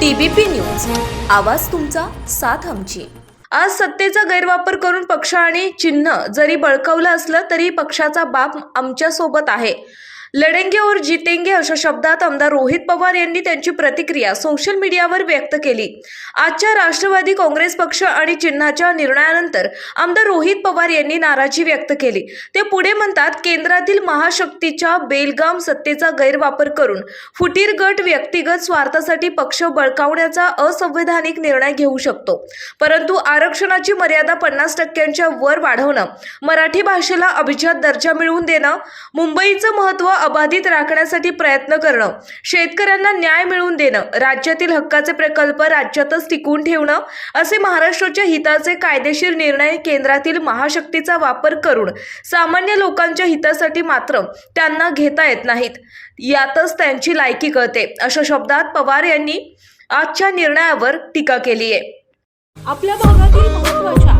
TBP news. आवाज तुमचा साथ आमची. आज सत्तेचा गैरवापर करून पक्ष आणि चिन्ह जरी बळकावलं असलं तरी पक्षाचा बाप आमच्यासोबत आहे. लढेंगे और जितेंगे अशा शब्दात आमदार रोहित पवार यांनी त्यांची प्रतिक्रिया सोशल मीडियावर व्यक्त केली. आजच्या राष्ट्रवादी काँग्रेस पक्ष आणि चिन्हाच्या निर्णयानंतर आमदार रोहित पवार यांनी नाराजी व्यक्त केली. ते पुढे म्हणतात केंद्रातील महाशक्तीच्या बेलगाम सत्तेचा गैरवापर करून फुटीर गट व्यक्तिगत स्वार्थासाठी पक्ष बळकावण्याचा असंवैधानिक निर्णय घेऊ शकतो. परंतु आरक्षणाची मर्यादा पन्नास टक्क्यांच्या वर वाढवणं मराठी भाषेला अभिजात दर्जा मिळवून देणं मुंबईचं महत्त्व अबाधित राखण्यासाठी प्रयत्न करणं शेतकऱ्यांना न्याय मिळवून देणं राज्यातील हक्काचे प्रकल्प राज्यातच टिकवून ठेवणं असे महाराष्ट्राच्या हिताचे कायदेशीर निर्णय केंद्रातील महाशक्तीचा वापर करून सामान्य लोकांच्या हितासाठी मात्र त्यांना घेता येत नाहीत. यातच त्यांची लायकी कळते अशा शब्दात पवार यांनी आजच्या निर्णयावर टीका केली आहे आपल्या भागातील महत्त्वाच्या